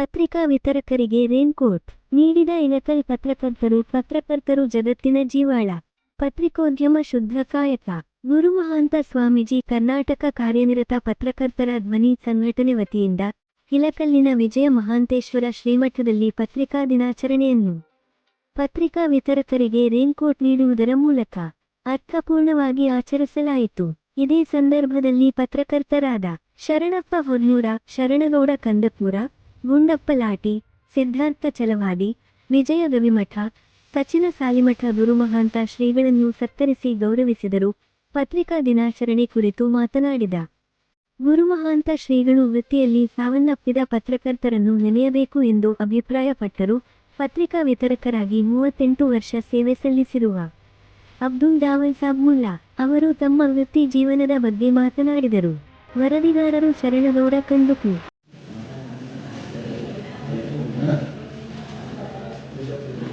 ಪತ್ರಿಕಾ ವಿತರಕರಿಗೆ ರೇನ್ಕೋಟ್ ನೀಡಿದ ಇಳಕಲ್ ಪತ್ರಕರ್ತರು ಪತ್ರಕರ್ತರು ಜಗತ್ತಿನ ಜೀವಾಳ. ಪತ್ರಿಕೋದ್ಯಮ ಶುದ್ಧ ಕಾಯಕ ಗುರುಮಹಾಂತ ಸ್ವಾಮೀಜಿ, ಕರ್ನಾಟಕ ಕಾರ್ಯನಿರತ ಪತ್ರಕರ್ತರ ಧ್ವನಿ ಸಂಘಟನೆ ವತಿಯಿಂದ ಇಲಕಲ್ಲಿನ ವಿಜಯ ಮಹಾಂತೇಶ್ವರ ಶ್ರೀಮಠದಲ್ಲಿ ಪತ್ರಿಕಾ ದಿನಾಚರಣೆಯನ್ನು. ಪತ್ರಿಕಾ ವಿತರಕರಿಗೆ ರೇನ್ಕೋಟ್ ನೀಡುವುದರ ಮೂಲಕ ಅರ್ಥಪೂರ್ಣವಾಗಿ ಆಚರಿಸಲಾಯಿತು. ಇದೇ ಸಂದರ್ಭದಲ್ಲಿ ಪತ್ರಕರ್ತರಾದ ಶರಣಪ್ಪ ಹೊನ್ನೂರ, ಶರಣಗೌಡ ಕಂದಪುರ ಗುಂಡಪ್ಪ ಲಾಟಿ ಸಿದ್ಧಾರ್ಥ ಚಲವಾದಿ ವಿಜಯ ಗವಿಮಠ ಸಚಿನ ಸಾಲಿಮಠ ಗುರುಮಹಾಂತ ಶ್ರೀಗಳನ್ನು ಸತ್ತರಿಸಿ ಗೌರವಿಸಿದರು. ಪತ್ರಿಕಾ ದಿನಾಚರಣೆ ಕುರಿತು ಮಾತನಾಡಿದ ಗುರುಮಹಾಂತ ಶ್ರೀಗಳು, ವೃತ್ತಿಯಲ್ಲಿ ಸಾವನ್ನಪ್ಪಿದ ಪತ್ರಕರ್ತರನ್ನು ನೆನೆಯಬೇಕು ಎಂದು ಅಭಿಪ್ರಾಯಪಟ್ಟರು. ಪತ್ರಿಕಾ ವಿತರಕರಾಗಿ ಮೂವತ್ತೆಂಟು ವರ್ಷ ಸೇವೆ ಸಲ್ಲಿಸಿರುವ ಅಬ್ದುಲ್ ದಾವಲ್ ಸಾಬ್ ಮುಲ್ಲಾ ಅವರು ತಮ್ಮ ವೃತ್ತಿ ಜೀವನದ ಬಗ್ಗೆ ಮಾತನಾಡಿದರು. ವರದಿಗಾರರು ಶರಣಗೌಡ ಕಂದುಕು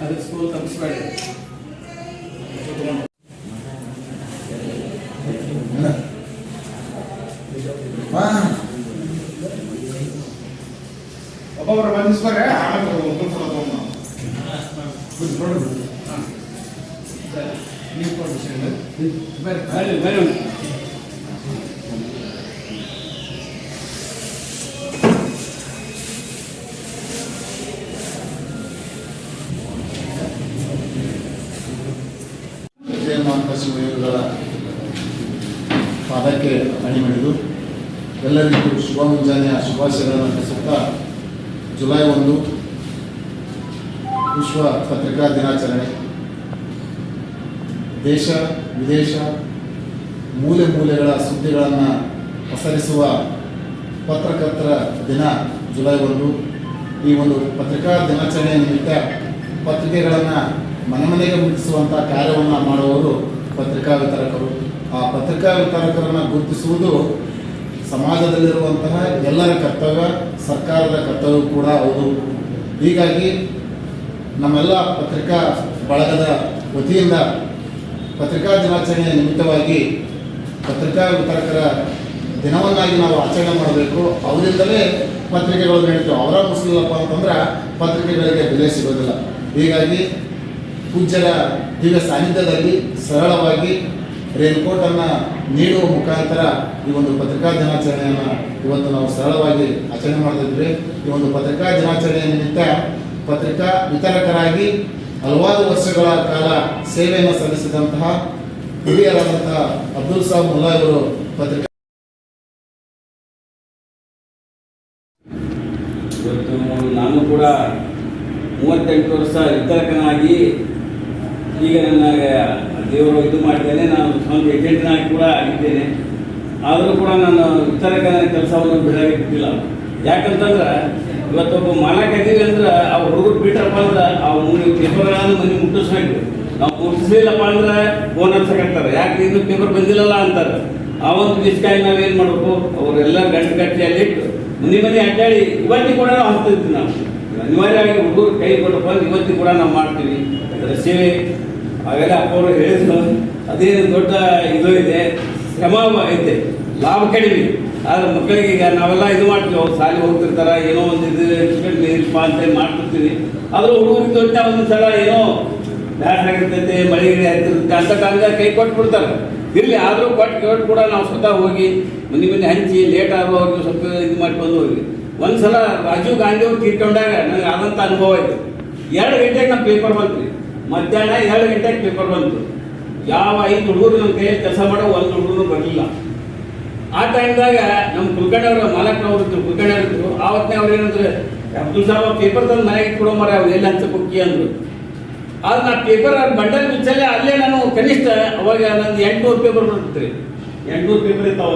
ಅದಕ್ಕೆ ಸ್ಕೂಲ್ ತಪ್ಪಿಸ್ಬೇಡಿ ಒಬ್ಬೊಬ್ಬರು ಬಂದಿಸ್ತಾರೆ ಆಮೇಲೆ ಒಬ್ಬರು ಫೋಟೋ ತಗೊಂಡು ನಾವು ಬಿಡ್ಸ್ಕೊಂಡು ನೀವು ಕೊಡಿ ಸರ್ ಬೇರೆ ಬೇರೆ ಪಾದಕ್ಕೆ ಪಾದಕ್ಕೆ ಅಣಿಮಿಡಿದು ಎಲ್ಲರಿಗೂ ಶುಭ ಮುಂಜಾನೆಯ ಶುಭಾಶಯಗಳನ್ನು ತಿಳಿಸುತ್ತಾ ಜುಲೈ ಒಂದು ವಿಶ್ವ ಪತ್ರಿಕಾ ದಿನಾಚರಣೆ. ದೇಶ, ವಿದೇಶ, ಮೂಲೆ ಮೂಲೆಗಳ ಸುದ್ದಿಗಳನ್ನು ಪಸರಿಸುವ ಪತ್ರಕರ್ತರ ದಿನ ಜುಲೈ ಒಂದು. ಈ ಒಂದು ಪತ್ರಿಕಾ ದಿನಾಚರಣೆಯ ನಿಮಿತ್ತ ಪತ್ರಿಕೆಗಳನ್ನು ಮನೆ ಮನೆಗೆ ಮುಟ್ಟಿಸುವಂಥ ಕಾರ್ಯವನ್ನು ಮಾಡುವವರು ಪತ್ರಿಕಾ ವಿತರಕರು ಆ ಪತ್ರಿಕಾ ವಿತರಕರನ್ನು ಗುರುತಿಸುವುದು ಸಮಾಜದಲ್ಲಿರುವಂತಹ ಎಲ್ಲರ ಕರ್ತವ್ಯ, ಸರ್ಕಾರದ ಕರ್ತವ್ಯ ಕೂಡ ಹೌದು. ಹೀಗಾಗಿ ನಮ್ಮೆಲ್ಲ ಪತ್ರಿಕಾ ಬಳಗದ ವತಿಯಿಂದ ಪತ್ರಿಕಾ ದಿನಾಚರಣೆಯ ನಿಮಿತ್ತವಾಗಿ ಪತ್ರಿಕಾ ವಿತರಕರ ದಿನವನ್ನಾಗಿ ನಾವು ಆಚರಣೆ ಮಾಡಬೇಕು. ಅವರಿಂದಲೇ ಪತ್ರಿಕೆಗಳು ನಡೀತವೆ. ಅವರ ಮುಸ್ಲಿಲ್ಲಪ್ಪ ಅಂತಂದ್ರೆ ಪತ್ರಿಕೆಗಳಿಗೆ ಬೆಲೆ ಸಿಗೋದಿಲ್ಲ. ಹೀಗಾಗಿ ಪೂಜ್ಯರ ದಿವ್ಯ ಸಾನ್ನಿಧ್ಯದಲ್ಲಿ ಸರಳವಾಗಿ ರೇನ್ಕೋಟನ್ನು ನೀಡುವ ಮುಖಾಂತರ ಈ ಒಂದು ಪತ್ರಿಕಾ ದಿನಾಚರಣೆಯನ್ನು ಇವತ್ತು ನಾವು ಸರಳವಾಗಿ ಆಚರಣೆ ಮಾಡ್ತಿದ್ವಿ. ಈ ಒಂದು ಪತ್ರಿಕಾ ದಿನಾಚರಣೆಯ ನಿಮಿತ್ತ ಪತ್ರಿಕಾ ವಿತರಕರಾಗಿ ಹಲವಾರು ವರ್ಷಗಳ ಕಾಲ ಸೇವೆಯನ್ನು ಸಲ್ಲಿಸಿದಂತಹ ಹಿರಿಯರಾದಂತಹ ಅಬ್ದುಲ್ ಸಾಬ್ ಮುಲ್ಲಾ ಇವರು ಪತ್ರಿಕಾ ಇವತ್ತು ನಾನು ಕೂಡ ಮೂವತ್ತೆಂಟು ವರ್ಷ ವಿತರಕನಾಗಿ ಈಗ ನನ್ನ ದೇವರು ಇದು ಮಾಡಿದ್ದೇನೆ, ನಾನು ಸ್ವಂತ ಏಜೆಂಟ್ನಾಗಿ ಕೂಡ ಆಗಿದ್ದೇನೆ. ಆದರೂ ಕೂಡ ನಾನು ವಿತರಕನ ಕೆಲಸವನ್ನು ಬಿಡಲಿಕ್ಕೆ ಬಿಟ್ಟಿಲ್ಲ. ಯಾಕಂತಂದ್ರೆ ಇವತ್ತೊಬ್ಬ ಮಾಲಕ ಇದೀವಿ ಅಂದ್ರೆ ಆ ಹುಡುಗರು ಬಿಟ್ರಪ್ಪ ಅಂದ್ರೆ ಆ ಮೂರು ಪೇಪರ್ಗಳನ್ನು ಮನೆ ಮುಟ್ಟಿಸ್ಬೇಕು ನಾವು ಮುಟ್ಟಿಸ್ಲಿಲ್ಲಪ್ಪ ಅಂದ್ರೆ ಫೋನ್ ಹಚ್ಚಕತ್ತಾರೆ ಯಾಕೆ ಇನ್ನು ಪೇಪರ್ ಬಂದಿಲ್ಲಲ್ಲ ಅಂತಾರೆ. ಆ ಒಂದು ದಿಸ್ಕಾಯಿ ನಾವೇನು ಮಾಡಬೇಕು? ಅವರೆಲ್ಲ ಗಂಟು ಗಟ್ಟಿಯಲ್ಲಿ ಇಟ್ಟು, ಮನೆ ಮನೆ ಅಡ್ಡಾಡಿ ಇವತ್ತಿಗೆ ಕೂಡ ನಾವು ಹಚ್ತಿದ್ವಿ ನಾವು. ಅನಿವಾರ್ಯವಾಗಿ ಹುಡುಗರು ಕೈ ಕೊಟ್ಟು ಬಂದು ಇವತ್ತು ಕೂಡ ನಾವು ಮಾಡ್ತೀವಿ. ಅದರ ಸೇವೆ ಅವೆಲ್ಲ ಅಪ್ಪವರು ಹೇಳಿದ್ರು. ಅದೇನು ದೊಡ್ಡ ಇದು ಇದೆ. ಶ್ರಮ ಐತೆ. ಲಾಭ ಕಡಿಮೆ. ಆದರೆ ಮಕ್ಕಳಿಗೆ ಈಗ ನಾವೆಲ್ಲ ಇದು ಮಾಡ್ತೀವಿ. ಅವ್ರು ಶಾಲೆ ಹೋಗ್ತಿರ್ತಾರೆ, ಏನೋ ಒಂದು ಇದು ಇರಪ್ಪ ಅಂತ ಮಾಡ್ತಿರ್ತೀವಿ. ಆದರೂ ಹುಡುಗರಿಗೆ ದೊಡ್ಡ ಒಂದು ಸಲ ಏನೋ ಬ್ಯಾಟ್ ಆಗಿರ್ತೈತೆ, ಮಳೆ ಗಿಡ ಆಗ್ತಿರುತ್ತೆ ಅಂತ ಕಾಲದಾಗ ಕೈ ಕೊಟ್ಟು ಬಿಡ್ತಾರೆ ಇರಲಿ, ಆದರೂ ಕೊಟ್ಟು ಕೊಟ್ಟು ಕೂಡ ನಾವು ಸ್ವತಃ ಹೋಗಿ, ಮನೆ ಮನೆ ಹಂಚಿ ಲೇಟ್ ಆಗುವವರೆಗೂ ಸ್ವಲ್ಪ ಇದು ಮಾಡಿ ಬಂದು ಹೋಗಿ. ಒಂದು ಸಲ ರಾಜೀವ್ ಗಾಂಧಿ ಅವ್ರು ತೀರ್ಕೊಂಡಾಗ ನನಗೆ ಆದಂಥ ಅನುಭವ ಆಯ್ತು. ಎರಡು ಗಂಟೆಗೆ ನಮ್ಮ ಪೇಪರ್ ಬಂತು. ರೀ ಮಧ್ಯಾಹ್ನ ಎರಡು ಗಂಟೆಗೆ ಪೇಪರ್ ಬಂತು. ಯಾವ ಐದು ಹುಡುಗರು ನಮ್ಮ ಕೈಯಲ್ಲಿ ಕೆಲಸ ಮಾಡೋ ಒಂದು ಹುಡುಗರು ಬರಲಿಲ್ಲ. ಆ ಟೈಮ್ದಾಗ ನಮ್ಮ ಕುಲಕರ್ಣಿಯವ್ರ ಮಾಲಕರವ್ರು ಇದ್ರು ಕುಲಕರ್ಣಿಯವ್ರು ಇದ್ರು. ಆವತ್ತನೇ ಅವ್ರು ಏನಂದ್ರೆ, ಅಬ್ದುಲ್ ಸಾಬ್ ಪೇಪರ್ ತಂದು ಮನೆಗೆ ಕೊಡೋ ಮರ ಅವ್ರು ಎಲ್ಲಿ ಕುಕ್ಕಿ ಅಂದ್ರು. ಆದ್ರೆ ನಾ ಪೇಪರ್ ಬಂಡಲ್ ಬಿಚ್ಚಲ್ಲೇ ಅಲ್ಲೇ ನಾನು ಕನಿಷ್ಠ ಅವಾಗ ನಂದು ಎಂಟುನೂರು ಪೇಪರ್ ಬರ್ತಿತ್ತು ಎಂಟುನೂರು ಪೇಪರ್ ಇತ್ತು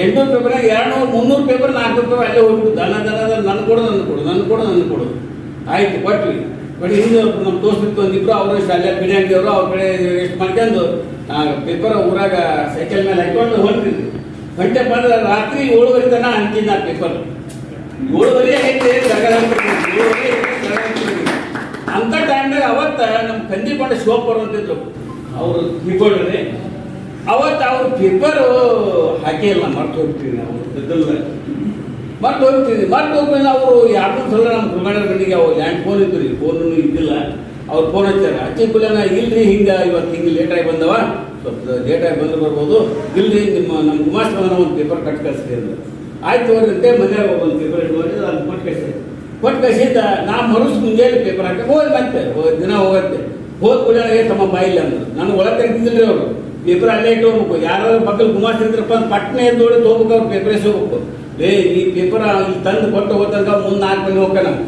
ಎಂಟ್ನೂರು ಎಂಟುನೂರು ಎರಡ್ನೂರು ಎರಡು ನೂರು ಮುನ್ನೂರು ಪೇಪರ್, ನಾಲ್ಕು ಪೇಪರ್ ಅಲ್ಲೇ ಹೋಗ್ಬಿಟ್ಟು ದನ ದನ ದನ ನನ್ ಕೊಡು ನನ್ನ ಕೊಡು ನನ್ನ ಕೊಡು ನನ್ನ ಕೊಡು. ಆಯ್ತು, ಕೊಟ್ವಿ. ಬಟ್ ಹಿಂದೆ ನಮ್ಮ ತೋರಿಸ್ಬಿಟ್ಟು ಒಂದಿಬ್ರು ಅವರು ಇಷ್ಟು ಅಲ್ಲೇ ಬಿಡಿ ಅಂಗಡಿಯವರು ಅವ್ರ ಕಡೆ ಎಷ್ಟು ಮಾಡ್ಕೊಂಡು ಪೇಪರ್ ಊರಾಗ ಸೈಕಲ್ ಮೇಲೆ ಹಾಕೊಂಡು ಹೊಂಟಿದ್ವಿ. ಗಂಟೆ ಬಂದ್ರೆ ರಾತ್ರಿ ಏಳುವರೆ ತನ ಹಂಚಿದ್ದ ಪೇಪರ್. ಏಳುವರೆ ಐತೆ ಅಂತ ಟೈಮ್ನಾಗ ಅವತ್ತ ನಮ್ಮ ಕಂದಿಕೊಂಡ ಶಿವಪ್ಪರು ಅಂತಿದ್ರು. ಅವರು ತಿಳ್ಕೊಂಡ್ರಿ ಅವತ್ತು ಅವ್ರ ಪೇಪರ್ ಹಾಕಿಲ್ಲ ಮರ್ತು ಹೋಗ್ತೀವಿ ನಾವು. ಇದ್ರಲ್ಲ ಮರ್ತು ಹೋಗ್ತೀವಿ. ಮರ್ತು ಹೋಗ್ಮೇಲೆ ಅವರು ಯಾರನ್ನೂ ಸಲ ನಮ್ಮ ಕುಲ್ಗಾಡ ಗಂಡಿಗೆ ಅವ್ರು ಲ್ಯಾಂಡ್ ಫೋನ್ ಇತ್ತು ರೀ. ಫೋನು ಇದ್ದಿಲ್ಲ. ಅವ್ರು ಫೋನ್ ಹಚ್ಚಾರ. ಅಚ್ಚಿ ಕುಲನ ಇಲ್ರಿ ಹಿಂಗೆ ಇವತ್ತು ಹಿಂಗೆ ಲೇಟಾಗಿ ಬಂದವ. ಸ್ವಲ್ಪ ಲೇಟಾಗಿ ಬಂದು ಬರ್ಬೋದು. ಇಲ್ರಿ ನಿಮ್ಮ ನಮ್ಮ ಗುಮಾಸ್ತವನ ಒಂದು ಪೇಪರ್ ಕಟ್ ಕಳಿಸ್ರಿ ಅಂದ್ರೆ. ಆಯ್ತು ಅವ್ರಂತೆ ಮನ್ಯಾಗ ಒಂದು ಪೇಪರ್ ಇಟ್ಕೊಂಡು ಅಲ್ಲಿ ಕೊಟ್ಟು ಕಳಿಸಿ. ಕೊಟ್ಟು ಕಳಿಸಿದ್ದ ನಾ ಮರುಸ್ ಮುಂಜಾನೆ ಪೇಪರ್ ಹಾಕಿ ಹೋಗಿ ಬಂತೆ ದಿನ ಹೋಗತ್ತೆ. ಹೋದ ಕೂಡ ತಮ್ಮ ಬಾಯಿಲ್ಲ ಅಂದ್ರೆ. ನಾನು ಒಳಗೆ ತೆಗ್ದಿದ್ರಿ ಅವರು. ಪೇಪರ್ ಅಲ್ಲೇ ಇಟ್ಟು ಹೋಗ್ಬೇಕು ಯಾರು ಮಕ್ಕಳು ಗುಮಾಸ್ತಿದ್ರಪ್ಪ ಅಂತ ಪಟ್ನೆ ಎದ್ದೋಡಿ ಹೋಗ್ಬೇಕು ಅವ್ರು ಪೇಪರ್ ಹೋಗ್ಬೇಕು ಏ ಈ ಪೇಪರ್ ಇಲ್ಲಿ ತಂದು ಕೊಟ್ಟು ಹೋದಂಗ ಮುಂದೆ ನಾಲ್ಕು ಮಂದಿ ನಾವು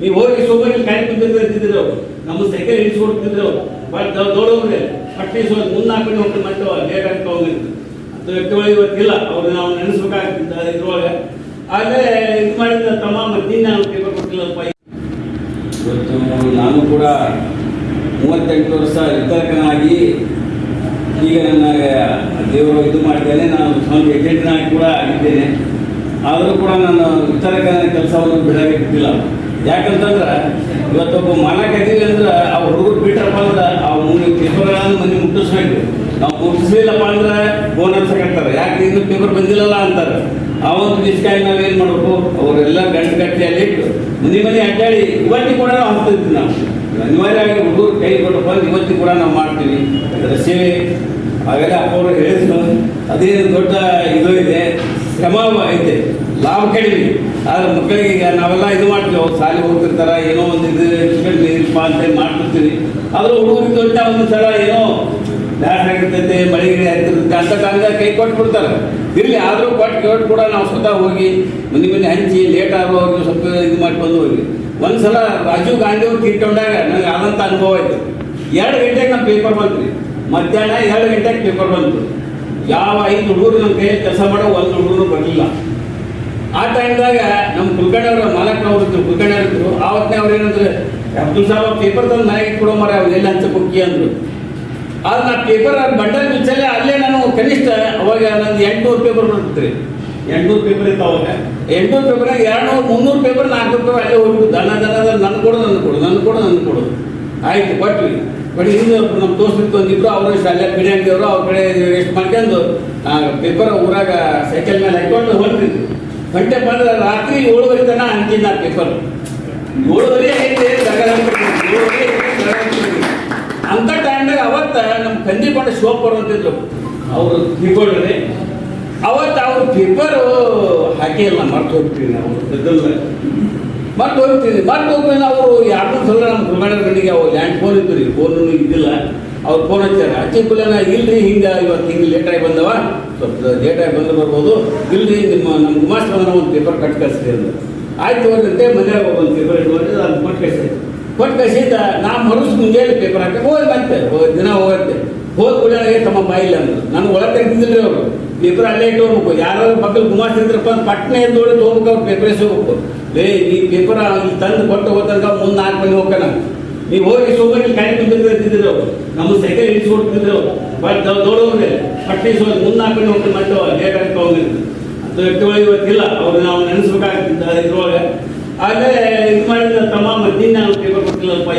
ನೀವು ಹೋಗಿ ಸುಮ್ಮನೆ ಇಲ್ಲಿ ಕಾಯಿ ಕುಂತಿದ್ರು ಅವ್ರು. ನಮ್ಮ ಸೈಕಲ್ ಇಳಿಸ್ಕೊಡ್ತಿದ್ರು ಬಟ್ ದೊಡ್ಡವ್ರೆ ಪಟ್ಟಿ ಸೋ ಮುಂದೆ ನಾಲ್ಕು ಮಂದಿ ಹೋಗ್ತಾರೆ ಮತ್ತೆ ಲೇಟ್ ಆಗ್ತಾ ಹೋಗಿತ್ತು ಅಂತ. ವ್ಯಕ್ತಿಗಳು ಇವತ್ತಿಲ್ಲ. ಅವ್ರು ನಾವು ನೆನೆಸ್ಬೇಕಾಗ್ತಿದ್ದ ಇದ್ರೊಳಗೆ. ಆದ್ರೆ ಇದು ಮಾಡಿದ ತಮ್ಮ ಮತ್ತೆ ನಾನು ಪೇಪರ್ ಕೊಟ್ಟಿಲ್ಲಪ್ಪ. ಇವತ್ತು ನಾನು ಕೂಡ ಮೂವತ್ತೆಂಟು ವರ್ಷ ವಿತರಕನಾಗಿ ಈಗ ನನ್ನ ದೇವರು ಇದು ಮಾಡಿದ್ದೇನೆ ನಾನು ಸ್ವಂತ ಏಜೆಂಟ್ನಾಗಿ ಕೂಡ ಆಗಿದ್ದೇನೆ. ಆದರೂ ಕೂಡ ನಾನು ವಿತರಕನ ಕೆಲಸವನ್ನು ಬಿಡೋಕೆ ಯಾಕಂತಂದ್ರೆ ಇವತ್ತೊಬ್ಬ ಮನ ಇದೀವಿ ಅಂದ್ರೆ ಆ ಹುಡುಗರು ಬಿಟ್ರಪ್ಪ ಅಂದ್ರೆ ಮುಂದೆ ಪೇಪರ್ಗಳನ್ನು ಮನೆ ಮುಟ್ಟಿಸ್ಬೇಕು. ನಾವು ಮುಟ್ಟಿಸ್ಲಿಲ್ಲಪ್ಪ ಅಂದ್ರೆ ಫೋನ್ ಹಚ್ಚಕತ್ತಾರೆ ಯಾಕೆ ಇನ್ನು ಪೇಪರ್ ಬಂದಿಲ್ಲಲ್ಲ ಅಂತಾರೆ. ಆ ಒಂದು ದಿಸ್ಕಾಯಿ ನಾವೇನು ಮಾಡಬೇಕು? ಅವರೆಲ್ಲ ಗಂಟು ಗಟ್ಟಿಯಲ್ಲಿ ಇಟ್ಟು ಮನೆ ಮನೆ ಅಡ್ಡಾಡಿ ಇವತ್ತಿ ಕೂಡ ನಾವು ಹಾಕ್ತಿದ್ವಿ ನಾವು. ಅನಿವಾರ್ಯವಾಗಿ ಹುಡುಗರು ಕೈ ಕೊಟ್ಟು ಬಂದು ಇವತ್ತಿಗೆ ಕೂಡ ನಾವು ಮಾಡ್ತೀವಿ. ಅದರ ಸೇವೆ ಅವೆಲ್ಲ ಅಪ್ಪವರು ಹೇಳಿದ್ರು. ಅದೇನು ದೊಡ್ಡ ಇದು ಇದೆ ಶ್ರಮ ಐತೆ ಲಾಭ ಕಡಿಮೆ. ಆದ್ರೆ ಮಕ್ಕಳಿಗೆ ಈಗ ನಾವೆಲ್ಲ ಇದು ಮಾಡ್ತೀವಿ, ಅವ್ರು ಶಾಲೆ ಹೋಗ್ತಿರ್ತಾರ, ಏನೋ ಒಂದು ಇದು ನೀರಿಪ್ಪ ಅಂತ ಮಾಡ್ತಿರ್ತೀವಿ. ಆದ್ರೆ ಹುಡುಗರಿಗೆ ದೊಡ್ಡ ಒಂದು ಸಲ ಏನೋ ಬ್ಯಾಸ್ ಆಗಿರ್ತೈತೆ ಮಳೆ ಗಿಡ ಆಗ್ತಿರ್ತೈತೆ ಅಂತ ಕಾಲದಾಗ ಕೈ ಕೊಟ್ಟು ಬಿಡ್ತಾರೆ ಇರಲಿ, ಆದರೂ ಕೊಟ್ಟು ಕೇಟ್ ಕೂಡ ನಾವು ಸ್ವತಃ ಹೋಗಿ ಮನೆ ಮನೆ ಹಂಚಿ ಲೇಟ್ ಆಗೋ ಅವ್ರಿಗೆ ಸ್ವಲ್ಪ ಇದು ಮಾಡ್ಕೊಂಡು ಹೋಗಿ. ಒಂದ್ಸಲ ರಾಜೀವ್ ಗಾಂಧಿ ಅವ್ರು ತೀರ್ಕೊಂಡಾಗ ನನಗೆ ಆದಂಥ ಅನುಭವ ಆಯ್ತು. ಎರಡು ಗಂಟೆಗೆ ನಮ್ಮ ಪೇಪರ್ ಬಂತು ರೀ ಮಧ್ಯಾಹ್ನ ಎರಡು ಗಂಟೆಗೆ ಪೇಪರ್ ಬಂತು. ಯಾವ ಐದು ಹುಡುಗರು ನಮ್ಮ ಕೈಯಲ್ಲಿ ಕೆಲಸ ಮಾಡೋ ಒಂದು ಹುಡುಗರು ಬರಲಿಲ್ಲ. ಆ ಟೈಮ್ದಾಗ ನಮ್ಮ ಕುಲ್ಕರ್ಣಿಯವರ ಮಾಲಕ ಇದ್ರು ಕುಲ್ಕಣ್ಣ ಇದ್ರು. ಆವತ್ತನೇ ಅವ್ರು ಏನಂದ್ರೆ ಅಬ್ದುಲ್ ಸಾಹಬ್ ಪೇಪರ್ ತಂದು ಮನೆಗೆ ಕೊಡೋ ಮರ ಅವ್ರು ಎಲ್ಲಿ ಹಂಚ ಅಂದರು. ಆದ್ರೆ ನಾ ಪೇಪರ್ ಬಂಡಲ್ ಬಿಚ್ಚಲ್ಲೇ ಅಲ್ಲೇ ನಾನು ಕನಿಷ್ಠ ಅವಾಗ ನಂದು ಎಂಟುನೂರು ಪೇಪರ್ ಬರ್ತಿತ್ತು ಎಂಟುನೂರು ಪೇಪರ್ ಇತ್ತು ಅವಾಗ? ಎಂಟುನೂರು ಪೇಪರ್ ಎರಡು ನೂರು ಮುನ್ನೂರು ಪೇಪರ್ ನಾಲ್ಕು ಪೇಪರ್ ಅಲ್ಲೇ ಹೋಗ್ಬಿಟ್ಟು ದನ ದನ ನನ್ನ ನನ್ ಕೊಡು ನನ್ನ ಕೊಡು ನನ್ನ ಕೊಡು ನನ್ನ ಕೊಡು. ಆಯ್ತು ಕೊಟ್ವಿ. ಬಟ್ ಇದು ನಮ್ಮ ತೋರಿಸ್ಬಿಟ್ಟು ಒಂದಿಬ್ರು ಅವರು ಶಾಲೆ ಅಲ್ಲೇ ಬಿಡಿ ಅಂಗಡಿಯವರು ಅವ್ರ ಕಡೆ ಎಷ್ಟು ಮಾಡ್ಕೊಂಡು ಪೇಪರ್ ಊರಾಗ ಸೈಕಲ್ ಮೇಲೆ ಹಾಕೊಂಡು ಹೊರಟಿದ್ರು ಗಂಟೆ ಬಂದ್ರೆ ರಾತ್ರಿ ಏಳುವರೆ ತನಕ ಅಂತಿದ್ದ ಪೇಪರ್. ಏಳುವರೆ ಐತೆ. ಅಂತ ಟೈಮ್ನಾಗ ಅವತ್ತ ನಮ್ಮ ಕಂದಿಕೊಂಡ ಶೋಪ್ ಬರುವಂತಿದ್ರು. ಅವರು ತಿಳ್ಕೊಂಡ್ರೆ. ಅವತ್ತು ಅವ್ರು ಪೇಪರ್ ಹಾಕಿಲ್ಲ ಮರ್ತು ಹೋಗ್ತೀವಿ ನಾವು ಇದ್ರಲ್ಲ ಮರ್ತು ಹೋಗ್ತೀವಿ ಮತ್ತೆ ಹೋಗ್ಮೇಲೆ ಅವರು ಯಾರನ್ನೂ ಸಲ ನಮ್ಮ ಕುಲ್ಗಾಡ ಗಂಡಿಗೆ ಅವ್ರು ಲ್ಯಾಂಡ್ ಫೋನ್ ಇತ್ತು ರೀ ಫೋನು ಇದ್ದಿಲ್ಲ. ಅವ್ರು ಫೋನ್ ಹಚ್ಚಾರ. ಅಚ್ಚಿ ಕುಲನ, ಇಲ್ರಿ ಹಿಂಗೆ ಇವತ್ತು ಹಿಂಗೆ ಲೇಟಾಗಿ ಬಂದವ. ಸ್ವಲ್ಪ ಲೇಟಾಗಿ ಬಂದ್ರೆ ಬರ್ಬೋದು. ಇಲ್ರಿ ನಿಮ್ಮ ನಮ್ಮ ಗುಮಾಸ್ತವನ ಒಂದು ಪೇಪರ್ ಕಟ್ ಕಳಿಸ್ರಿ ಅಂದ್ರೆ. ಆಯ್ತು ಅವ್ರಂತೆ ಮನೆಯಾಗ ಒಂದು ಪೇಪರ್ ಇಟ್ಕೊಂಡು ಅದು ಕೊಟ್ಟು ಕಳಿಸಿ ಕೊಟ್ಟು ಕಳಿಸಿದ್ದ, ನಾ ಮರುಸ್ ಮುಂಜಾನೆ ಪೇಪರ್ ಹಾಕಿ ಹೋಗಿ ಬಂತೆ. ದಿನ ಹೋಗತ್ತೆ. ಹೋದ ಕೂಡ ತಮ್ಮ ಬಾಯಿಲ್ಲ ಅಂದ್ರೆ. ನಾನು ಒಳಗೆ ತೆಗ್ದಿದ್ರಿ ಅವರು. ಪೇಪರ್ ಅಲ್ಲೇ ಇಟ್ಟು ಹೋಗ್ಬೇಕು. ಯಾರು ಮಕ್ಕಳು ಗುಮಾಸ್ತಿದ್ರಪ್ಪ ಪಟ್ನೆ ಎದ್ದೋಡಿ ಹೋಗ್ಬೇಕು ಅವ್ರು ಪೇಪರ್ ಹೋಗ್ಬೇಕು. ಏ ಈ ಪೇಪರ್ ಇಲ್ಲಿ ತಂದು ಕೊಟ್ಟು ಹೋದಂಗ ಮುಂದೆ ನಾಲ್ಕು ಮಂದಿ ಹೋಗೋಣ ನೀವು ಹೋಗಿ ಸುಮ್ಮನೆ ಇಲ್ಲಿ ಕಾಯಿ ಕುಂತಿದ್ರು ನಮ್ಮ ಸೈಕಲ್ ಇಳಿಸ್ಕೊಡ್ತಿದ್ರು ಬಟ್ ದೊಡ್ಡವ್ರೆ ಪಟ್ಟಿ ಸೋ ಮುಂದೆ ನಾಲ್ಕು ಮಂದಿ ಹೋಗ್ತಾರೆ ಮತ್ತೆ ಲೇಟ್ ಅಂತ ಹೋಗಿದ್ರು ಅದು ಇವತ್ತಿಲ್ಲ ಅವ್ರು ನಾವು ನೆನೆಸ್ಬೇಕಾಗ್ತಿದ್ದ ಇದ್ರೊಳಗೆ. ಆದರೆ ಇದು ಮಾಡಿದ ತಮ್ಮ ಮಧ್ಯಾಹ್ನ ಪೇಪರ್ ಕೊಟ್ಟಿಲ್ಲಪ್ಪ